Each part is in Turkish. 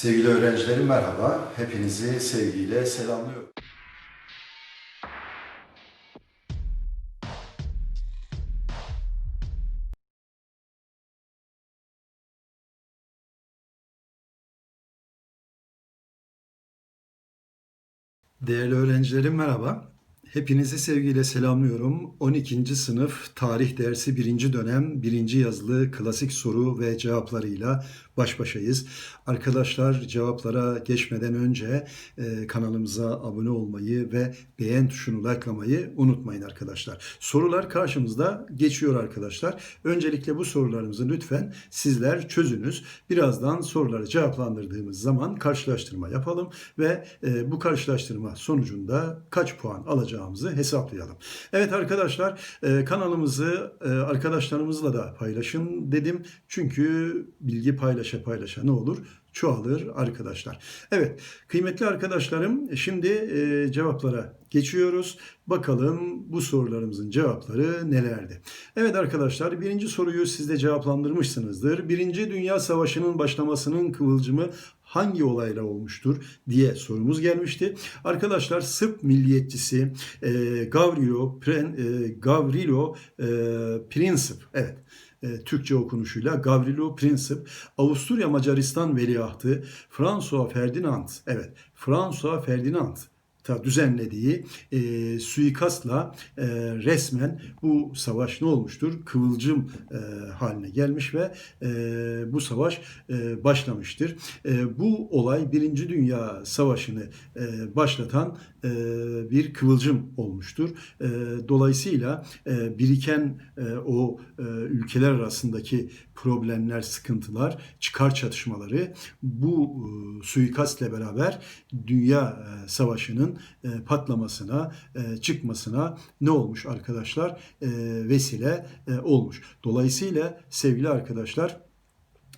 Sevgili öğrencilerim merhaba. Hepinizi sevgiyle selamlıyorum. Değerli öğrencilerim merhaba. Hepinizi sevgiyle selamlıyorum. 12. sınıf tarih dersi 1. dönem 1. yazılı klasik soru ve cevaplarıyla baş başayız. Arkadaşlar cevaplara geçmeden önce e, kanalımıza abone olmayı ve beğen tuşunu likelamayı unutmayın arkadaşlar. Sorular karşımızda geçiyor arkadaşlar. Öncelikle bu sorularımızı lütfen sizler çözünüz. Birazdan soruları cevaplandırdığımız zaman karşılaştırma yapalım ve e, bu karşılaştırma sonucunda kaç puan alacağımızı hesaplayalım. Evet arkadaşlar e, kanalımızı e, arkadaşlarımızla da paylaşın dedim. Çünkü bilgi paylaşa paylaşa ne olur? Çoğalır arkadaşlar. Evet kıymetli arkadaşlarım şimdi e, cevaplara geçiyoruz. Bakalım bu sorularımızın cevapları nelerdi? Evet arkadaşlar birinci soruyu siz de cevaplandırmışsınızdır. Birinci Dünya Savaşı'nın başlamasının kıvılcımı hangi olayla olmuştur diye sorumuz gelmişti. Arkadaşlar Sırp milliyetçisi e, Gavrilo, Pren, e, Gavrilo e, Princip, evet e, Türkçe okunuşuyla Gavrilo Princip, Avusturya Macaristan veliahtı François Ferdinand, evet François Ferdinand düzenlediği e, suikastla e, resmen bu savaş ne olmuştur? Kıvılcım e, haline gelmiş ve e, bu savaş e, başlamıştır. E, bu olay Birinci Dünya Savaşı'nı e, başlatan e, bir kıvılcım olmuştur. E, dolayısıyla e, biriken e, o e, ülkeler arasındaki problemler, sıkıntılar, çıkar çatışmaları bu e, suikastle beraber Dünya e, Savaşı'nın e, patlamasına, e, çıkmasına ne olmuş arkadaşlar? E, vesile e, olmuş. Dolayısıyla sevgili arkadaşlar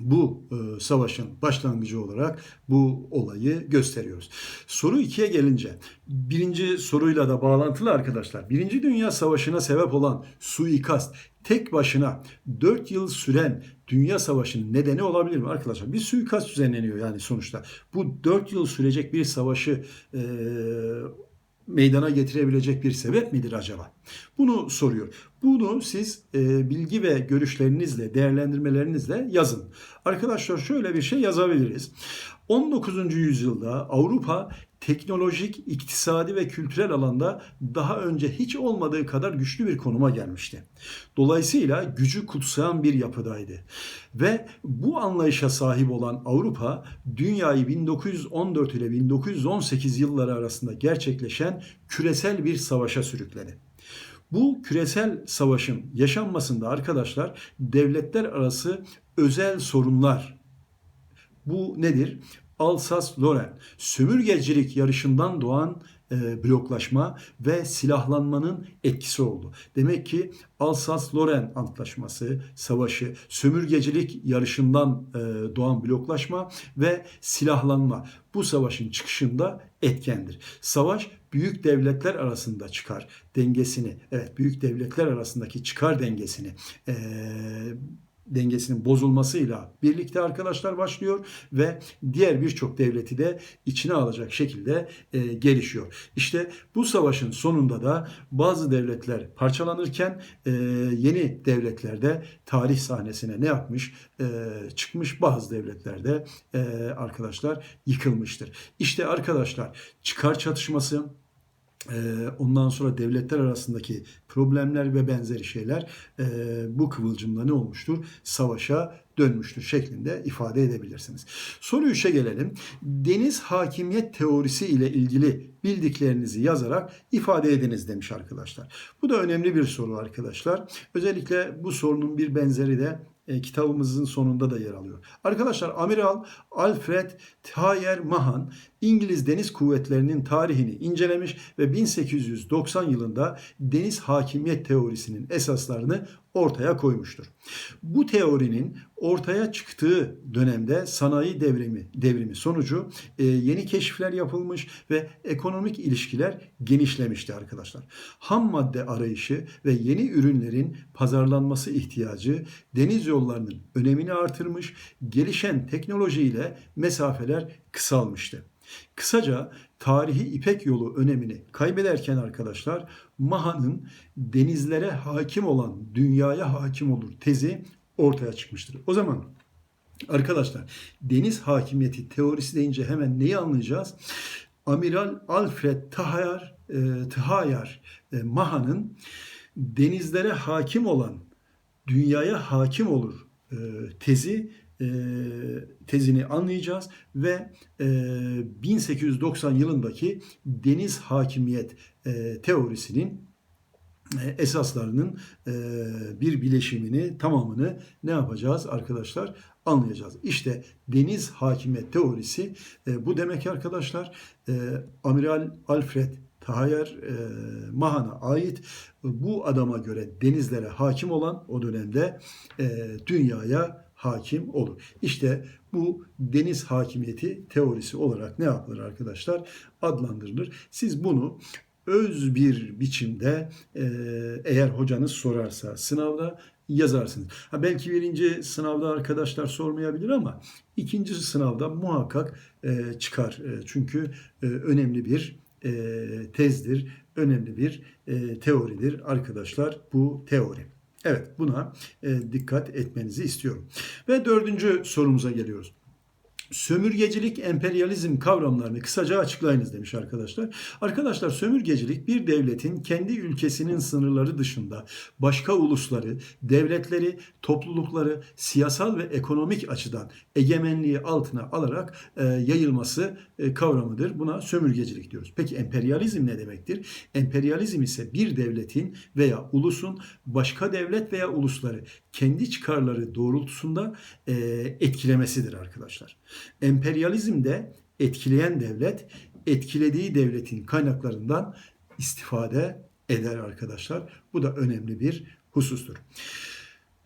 bu e, savaşın başlangıcı olarak bu olayı gösteriyoruz. Soru 2'ye gelince birinci soruyla da bağlantılı arkadaşlar. Birinci Dünya Savaşı'na sebep olan suikast tek başına 4 yıl süren Dünya Savaşı'nın nedeni olabilir mi arkadaşlar? Bir suikast düzenleniyor yani sonuçta. Bu 4 yıl sürecek bir savaşı e, meydana getirebilecek bir sebep midir acaba? Bunu soruyor. Bunu siz e, bilgi ve görüşlerinizle, değerlendirmelerinizle yazın. Arkadaşlar şöyle bir şey yazabiliriz. 19. yüzyılda Avrupa teknolojik, iktisadi ve kültürel alanda daha önce hiç olmadığı kadar güçlü bir konuma gelmişti. Dolayısıyla gücü kutsayan bir yapıdaydı. Ve bu anlayışa sahip olan Avrupa dünyayı 1914 ile 1918 yılları arasında gerçekleşen küresel bir savaşa sürükledi. Bu küresel savaşın yaşanmasında arkadaşlar devletler arası özel sorunlar bu nedir? Alsas-Loren sömürgecilik yarışından doğan e, bloklaşma ve silahlanmanın etkisi oldu. Demek ki Alsas-Loren Antlaşması, savaşı, sömürgecilik yarışından e, doğan bloklaşma ve silahlanma bu savaşın çıkışında etkendir. Savaş büyük devletler arasında çıkar dengesini, evet büyük devletler arasındaki çıkar dengesini e, dengesinin bozulmasıyla birlikte arkadaşlar başlıyor ve diğer birçok devleti de içine alacak şekilde e, gelişiyor. İşte bu savaşın sonunda da bazı devletler parçalanırken e, yeni devletlerde tarih sahnesine ne yapmış? E, çıkmış bazı devletlerde e, arkadaşlar yıkılmıştır. İşte arkadaşlar çıkar çatışması ondan sonra devletler arasındaki problemler ve benzeri şeyler e, bu kıvılcımla ne olmuştur? Savaşa dönmüştür şeklinde ifade edebilirsiniz. Soru 3'e gelelim. Deniz hakimiyet teorisi ile ilgili bildiklerinizi yazarak ifade ediniz demiş arkadaşlar. Bu da önemli bir soru arkadaşlar. Özellikle bu sorunun bir benzeri de e, kitabımızın sonunda da yer alıyor. Arkadaşlar Amiral Alfred Thayer Mahan İngiliz Deniz Kuvvetleri'nin tarihini incelemiş ve 1890 yılında deniz hakimiyet teorisinin esaslarını ortaya koymuştur. Bu teorinin ortaya çıktığı dönemde sanayi devrimi devrimi sonucu e, yeni keşifler yapılmış ve ekonomik ilişkiler genişlemişti arkadaşlar. Ham madde arayışı ve yeni ürünlerin pazarlanması ihtiyacı deniz yollarının önemini artırmış, gelişen teknolojiyle mesafeler kısalmıştı. Kısaca tarihi İpek yolu önemini kaybederken arkadaşlar Maha'nın denizlere hakim olan dünyaya hakim olur tezi ortaya çıkmıştır. O zaman arkadaşlar deniz hakimiyeti teorisi deyince hemen neyi anlayacağız? Amiral Alfred Tahayar, e, Tahayar e, Maha'nın denizlere hakim olan dünyaya hakim olur e, tezi e, tezini anlayacağız ve e, 1890 yılındaki deniz hakimiyet e, teorisinin e, esaslarının e, bir bileşimini, tamamını ne yapacağız arkadaşlar? Anlayacağız. İşte deniz hakimiyet teorisi e, bu demek arkadaşlar. Amiral Alfred Tahayar Mahan'a ait bu adama göre denizlere hakim olan o dönemde dünyaya hakim olur. İşte bu deniz hakimiyeti teorisi olarak ne yapılır arkadaşlar? Adlandırılır. Siz bunu öz bir biçimde e, eğer hocanız sorarsa sınavda yazarsınız. Ha belki birinci sınavda arkadaşlar sormayabilir ama ikinci sınavda muhakkak e, çıkar. E, çünkü e, önemli bir e, tezdir, önemli bir e, teoridir arkadaşlar bu teori. Evet buna e, dikkat etmenizi istiyorum. Ve dördüncü sorumuza geliyoruz. Sömürgecilik, emperyalizm kavramlarını kısaca açıklayınız demiş arkadaşlar. Arkadaşlar sömürgecilik bir devletin kendi ülkesinin sınırları dışında başka ulusları, devletleri, toplulukları siyasal ve ekonomik açıdan egemenliği altına alarak e, yayılması e, kavramıdır. Buna sömürgecilik diyoruz. Peki emperyalizm ne demektir? Emperyalizm ise bir devletin veya ulusun başka devlet veya ulusları kendi çıkarları doğrultusunda e, etkilemesidir arkadaşlar. Emperyalizmde etkileyen devlet etkilediği devletin kaynaklarından istifade eder arkadaşlar. Bu da önemli bir husustur.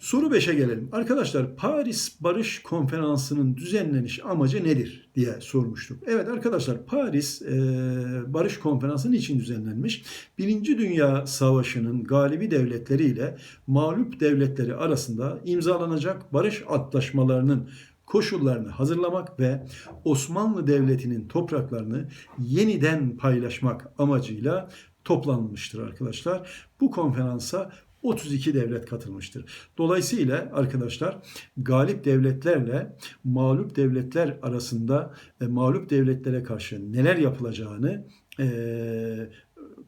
Soru 5'e gelelim. Arkadaşlar Paris Barış Konferansı'nın düzenleniş amacı nedir diye sormuştuk. Evet arkadaşlar Paris e, Barış Konferansı'nın için düzenlenmiş. Birinci Dünya Savaşı'nın galibi devletleri ile mağlup devletleri arasında imzalanacak barış antlaşmalarının koşullarını hazırlamak ve Osmanlı Devleti'nin topraklarını yeniden paylaşmak amacıyla toplanmıştır arkadaşlar. Bu konferansa 32 devlet katılmıştır. Dolayısıyla arkadaşlar galip devletlerle mağlup devletler arasında e, mağlup devletlere karşı neler yapılacağını e,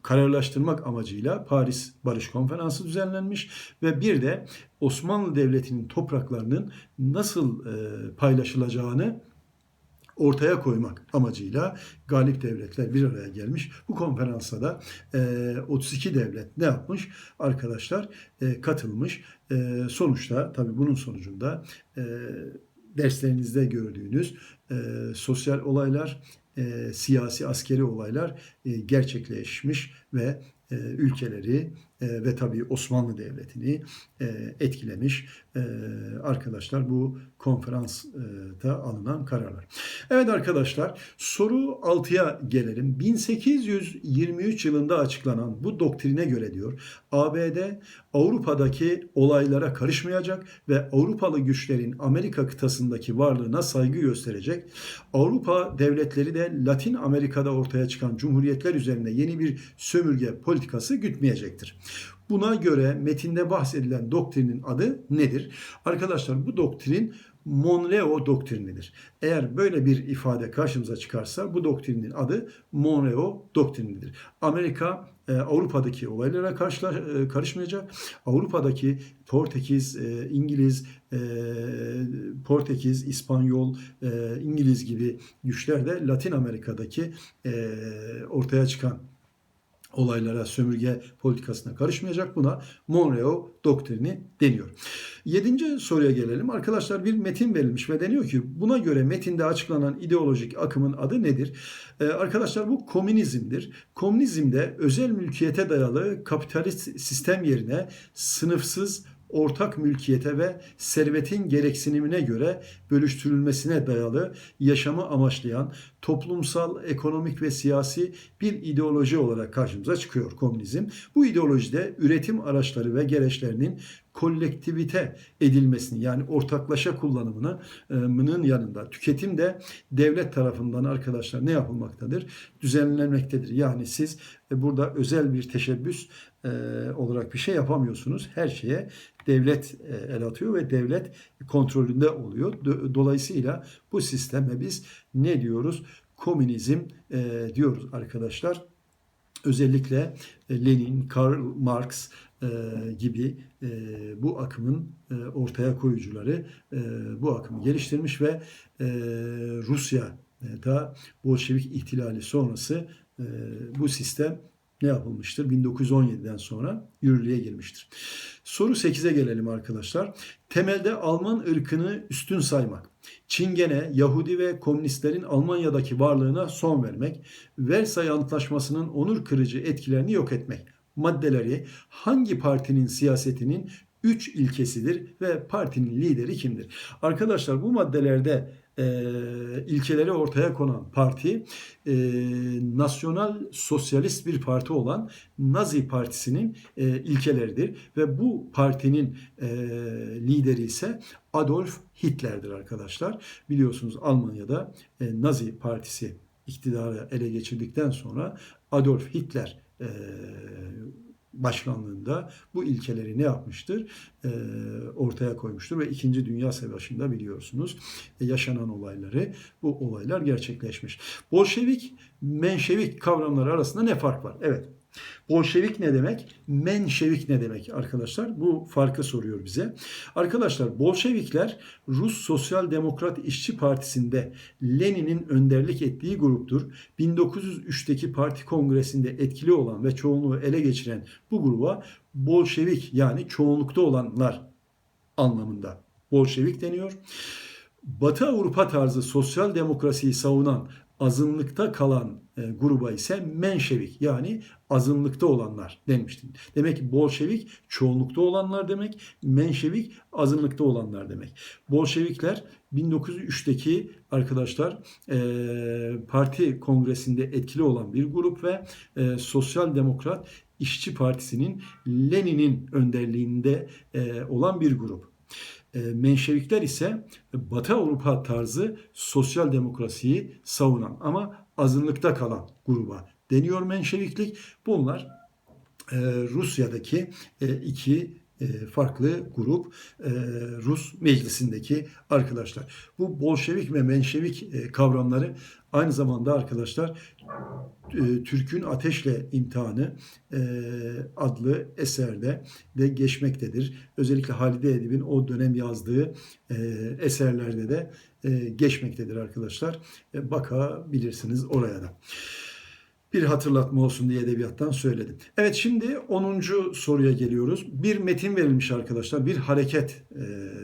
kararlaştırmak amacıyla Paris Barış Konferansı düzenlenmiş ve bir de Osmanlı Devleti'nin topraklarının nasıl e, paylaşılacağını ortaya koymak amacıyla galip devletler bir araya gelmiş. Bu konferansa da e, 32 devlet ne yapmış? Arkadaşlar e, katılmış. E, sonuçta tabii bunun sonucunda e, derslerinizde gördüğünüz e, sosyal olaylar, e, siyasi askeri olaylar e, gerçekleşmiş ve e, ülkeleri e, ve tabii Osmanlı Devleti'ni e, etkilemiş e, arkadaşlar bu konferansta alınan kararlar. Evet arkadaşlar soru 6'ya gelelim. 1823 yılında açıklanan bu doktrine göre diyor ABD Avrupa'daki olaylara karışmayacak ve Avrupalı güçlerin Amerika kıtasındaki varlığına saygı gösterecek. Avrupa devletleri de Latin Amerika'da ortaya çıkan cumhuriyetler üzerine yeni bir sömürge politikası gütmeyecektir. Buna göre metinde bahsedilen doktrinin adı nedir? Arkadaşlar bu doktrin Monroe doktrinidir. Eğer böyle bir ifade karşımıza çıkarsa bu doktrinin adı Monroe doktrinidir. Amerika e, Avrupa'daki olaylara e, karışmayacak. Avrupa'daki Portekiz, e, İngiliz, Portekiz, İspanyol, İngiliz gibi güçler de Latin Amerika'daki ortaya çıkan olaylara, sömürge politikasına karışmayacak. Buna Monroe doktrini deniyor. Yedinci soruya gelelim. Arkadaşlar bir metin verilmiş ve deniyor ki buna göre metinde açıklanan ideolojik akımın adı nedir? Ee, arkadaşlar bu komünizmdir. Komünizmde özel mülkiyete dayalı kapitalist sistem yerine sınıfsız ortak mülkiyete ve servetin gereksinimine göre bölüştürülmesine dayalı yaşamı amaçlayan toplumsal, ekonomik ve siyasi bir ideoloji olarak karşımıza çıkıyor komünizm. Bu ideolojide üretim araçları ve gereçlerinin kolektivite edilmesini yani ortaklaşa kullanımının yanında tüketim de devlet tarafından arkadaşlar ne yapılmaktadır? Düzenlenmektedir. Yani siz burada özel bir teşebbüs olarak bir şey yapamıyorsunuz. Her şeye devlet el atıyor ve devlet kontrolünde oluyor. Dolayısıyla bu sisteme biz ne diyoruz? Komünizm diyoruz arkadaşlar. Özellikle Lenin, Karl Marx gibi bu akımın ortaya koyucuları bu akımı geliştirmiş ve Rusya'da Bolşevik ihtilali sonrası bu sistem ne yapılmıştır? 1917'den sonra yürürlüğe girmiştir. Soru 8'e gelelim arkadaşlar. Temelde Alman ırkını üstün saymak, Çingene, Yahudi ve komünistlerin Almanya'daki varlığına son vermek, Versay Antlaşması'nın onur kırıcı etkilerini yok etmek maddeleri hangi partinin siyasetinin üç ilkesidir ve partinin lideri kimdir? Arkadaşlar bu maddelerde e, ilkeleri ortaya konan parti e, nasyonal sosyalist bir parti olan Nazi Partisi'nin e, ilkeleridir ve bu partinin e, lideri ise Adolf Hitler'dir arkadaşlar. Biliyorsunuz Almanya'da e, Nazi Partisi iktidarı ele geçirdikten sonra Adolf Hitler e, başkanlığında bu ilkeleri ne yapmıştır? E, ortaya koymuştur ve İkinci Dünya Savaşı'nda biliyorsunuz e, yaşanan olayları, bu olaylar gerçekleşmiş. Bolşevik, Menşevik kavramları arasında ne fark var? Evet. Bolşevik ne demek? Menşevik ne demek arkadaşlar? Bu farkı soruyor bize. Arkadaşlar Bolşevikler Rus Sosyal Demokrat İşçi Partisi'nde Lenin'in önderlik ettiği gruptur. 1903'teki parti kongresinde etkili olan ve çoğunluğu ele geçiren bu gruba Bolşevik yani çoğunlukta olanlar anlamında Bolşevik deniyor. Batı Avrupa tarzı sosyal demokrasiyi savunan azınlıkta kalan e, gruba ise Menşevik yani azınlıkta olanlar demiştim. Demek ki Bolşevik çoğunlukta olanlar demek, Menşevik azınlıkta olanlar demek. Bolşevikler 1903'teki arkadaşlar e, parti kongresinde etkili olan bir grup ve e, Sosyal Demokrat İşçi Partisi'nin Lenin'in önderliğinde olan bir grup. E, Menşevikler ise Batı Avrupa tarzı sosyal demokrasiyi savunan ama azınlıkta kalan gruba deniyor Menşeviklik. Bunlar e, Rusya'daki e, iki farklı grup Rus meclisindeki arkadaşlar. Bu Bolşevik ve Menşevik kavramları aynı zamanda arkadaşlar e, Türk'ün Ateşle İmtihanı e, adlı eserde de geçmektedir. Özellikle Halide Edip'in o dönem yazdığı e, eserlerde de geçmektedir arkadaşlar. Bakabilirsiniz oraya da. Bir hatırlatma olsun diye edebiyattan söyledim. Evet şimdi 10. soruya geliyoruz. Bir metin verilmiş arkadaşlar. Bir hareket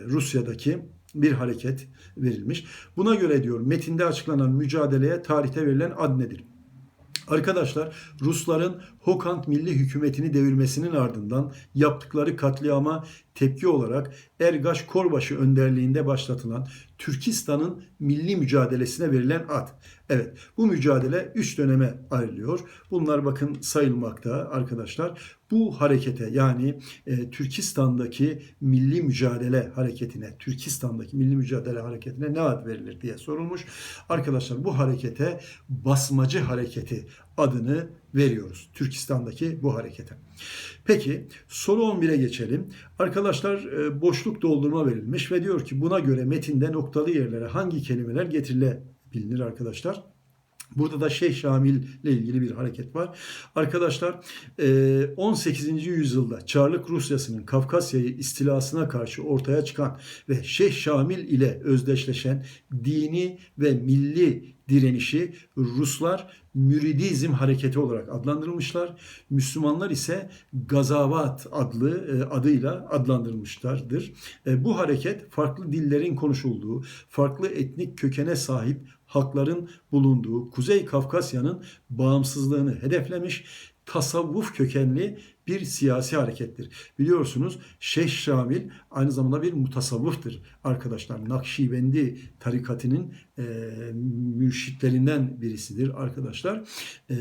Rusya'daki bir hareket verilmiş. Buna göre diyor metinde açıklanan mücadeleye tarihte verilen ad nedir? Arkadaşlar Rusların Hokant milli hükümetini devirmesinin ardından yaptıkları katliama tepki olarak Ergaş Korbaşı önderliğinde başlatılan Türkistan'ın milli mücadelesine verilen ad. Evet bu mücadele 3 döneme ayrılıyor. Bunlar bakın sayılmakta arkadaşlar. Bu harekete yani e, Türkistan'daki milli mücadele hareketine, Türkistan'daki milli mücadele hareketine ne ad verilir diye sorulmuş. Arkadaşlar bu harekete basmacı hareketi adını veriyoruz. Türkistan'daki bu harekete. Peki soru 11'e geçelim. Arkadaşlar e, boşluk doldurma verilmiş ve diyor ki buna göre metinde noktalı yerlere hangi kelimeler getirilebilir arkadaşlar? Burada da Şeyh Şamil ile ilgili bir hareket var. Arkadaşlar e, 18. yüzyılda Çarlık Rusyası'nın Kafkasya'yı istilasına karşı ortaya çıkan ve Şeyh Şamil ile özdeşleşen dini ve milli direnişi Ruslar müridizm hareketi olarak adlandırılmışlar. Müslümanlar ise Gazavat adlı e, adıyla adlandırılmışlardır. E, Bu hareket farklı dillerin konuşulduğu, farklı etnik kökene sahip halkların bulunduğu Kuzey Kafkasya'nın bağımsızlığını hedeflemiş tasavvuf kökenli bir siyasi harekettir. Biliyorsunuz Şeyh Şamil aynı zamanda bir mutasavvıftır arkadaşlar. Nakşibendi tarikatının e, mürşitlerinden birisidir arkadaşlar. E,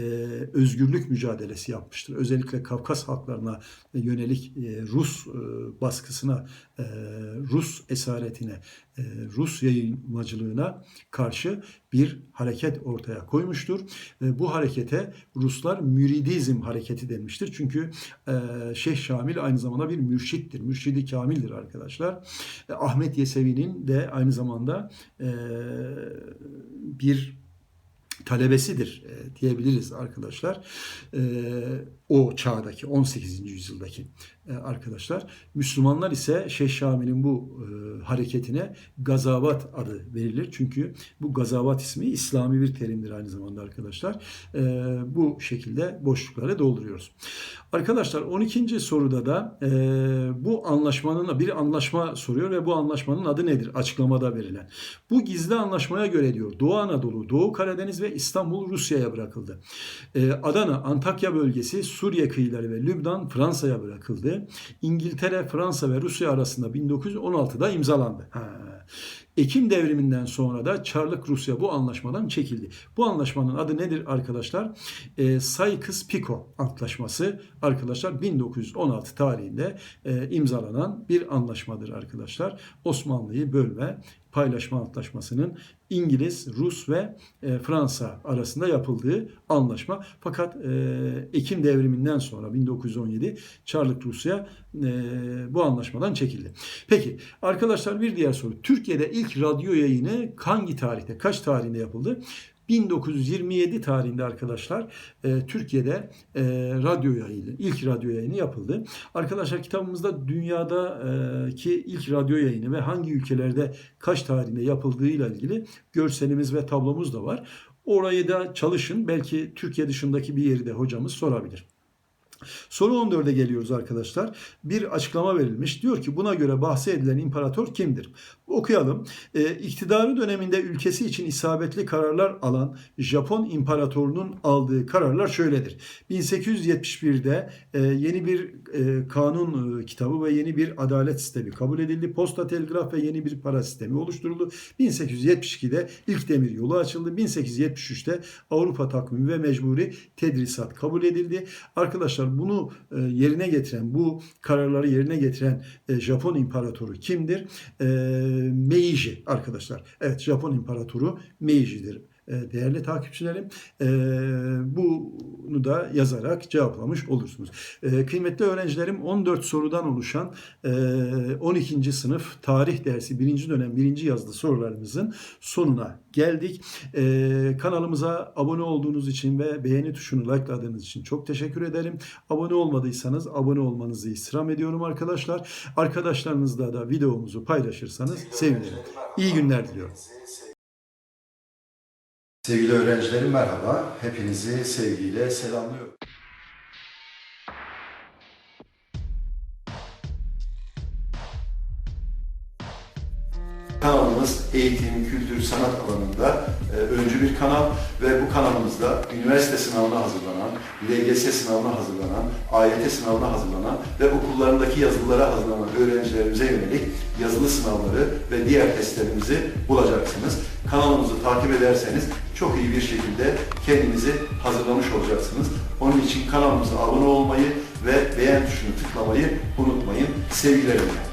özgürlük mücadelesi yapmıştır. Özellikle Kafkas halklarına yönelik e, Rus e, baskısına, e, Rus esaretine, Rus yayılmacılığına karşı bir hareket ortaya koymuştur. E, bu harekete Ruslar müridizm hareketi denmiştir. Çünkü e, Şeyh Şamil aynı zamanda bir mürşittir. Mürşidi kamildir arkadaşlar. E, Ahmet Yesevi'nin de aynı zamanda e, bir talebesidir e, diyebiliriz arkadaşlar. E, o çağdaki 18. yüzyıldaki e, arkadaşlar. Müslümanlar ise Şeyh Şamil'in bu e, hareketine Gazavat adı verilir. Çünkü bu Gazavat ismi İslami bir terimdir aynı zamanda arkadaşlar. E, bu şekilde boşlukları dolduruyoruz. Arkadaşlar 12. soruda da e, bu anlaşmanın bir anlaşma soruyor ve bu anlaşmanın adı nedir? Açıklamada verilen. Bu gizli anlaşmaya göre diyor Doğu Anadolu, Doğu Karadeniz ve İstanbul Rusya'ya bırakıldı. E, Adana, Antakya bölgesi Suriye kıyıları ve Lübnan Fransa'ya bırakıldı. İngiltere, Fransa ve Rusya arasında 1916'da imzalandı. Ha. Ekim devriminden sonra da Çarlık Rusya bu anlaşmadan çekildi. Bu anlaşmanın adı nedir arkadaşlar? E, Sykes-Picot Antlaşması arkadaşlar 1916 tarihinde e, imzalanan bir anlaşmadır arkadaşlar. Osmanlı'yı bölme, paylaşma antlaşmasının İngiliz, Rus ve e, Fransa arasında yapıldığı anlaşma. Fakat e, Ekim devriminden sonra 1917 Çarlık Rusya e, bu anlaşmadan çekildi. Peki arkadaşlar bir diğer soru. Türkiye'de ilk radyo yayını hangi tarihte, kaç tarihinde yapıldı? 1927 tarihinde arkadaşlar e, Türkiye'de e, radyo yayını, ilk radyo yayını yapıldı. Arkadaşlar kitabımızda dünyadaki ilk radyo yayını ve hangi ülkelerde kaç tarihinde yapıldığıyla ilgili görselimiz ve tablomuz da var. Orayı da çalışın. Belki Türkiye dışındaki bir yeri de hocamız sorabilir. Soru 14'e geliyoruz arkadaşlar. Bir açıklama verilmiş. Diyor ki buna göre bahse edilen imparator kimdir? Okuyalım. E, iktidarı döneminde ülkesi için isabetli kararlar alan Japon imparatorunun aldığı kararlar şöyledir. 1871'de e, yeni bir e, kanun e, kitabı ve yeni bir adalet sistemi kabul edildi. Posta, telgraf ve yeni bir para sistemi oluşturuldu. 1872'de ilk demir yolu açıldı. 1873'te Avrupa takvimi ve mecburi tedrisat kabul edildi. Arkadaşlar bunu e, yerine getiren, bu kararları yerine getiren e, Japon imparatoru kimdir? E, Meiji arkadaşlar. Evet Japon imparatoru Meiji'dir değerli takipçilerim. E, bunu da yazarak cevaplamış olursunuz. E, kıymetli öğrencilerim 14 sorudan oluşan 12. sınıf tarih dersi 1. dönem 1. yazılı sorularımızın sonuna geldik. Kanalımıza abone olduğunuz için ve beğeni tuşunu likeladığınız için çok teşekkür ederim. Abone olmadıysanız abone olmanızı istirham ediyorum arkadaşlar. Arkadaşlarınızla da videomuzu paylaşırsanız sevinirim. İyi günler diliyorum. Sevgili öğrencilerim merhaba. Hepinizi sevgiyle selamlıyorum. Kanalımız eğitim, kültür, sanat alanında öncü bir kanal ve bu kanalımızda üniversite sınavına hazırlanan, LGS sınavına hazırlanan, AYT sınavına hazırlanan ve okullarındaki yazılılara hazırlanan öğrencilerimize yönelik yazılı sınavları ve diğer testlerimizi bulacaksınız. Kanalımızı takip ederseniz çok iyi bir şekilde kendinizi hazırlamış olacaksınız. Onun için kanalımıza abone olmayı ve beğen tuşunu tıklamayı unutmayın. Sevgilerimle.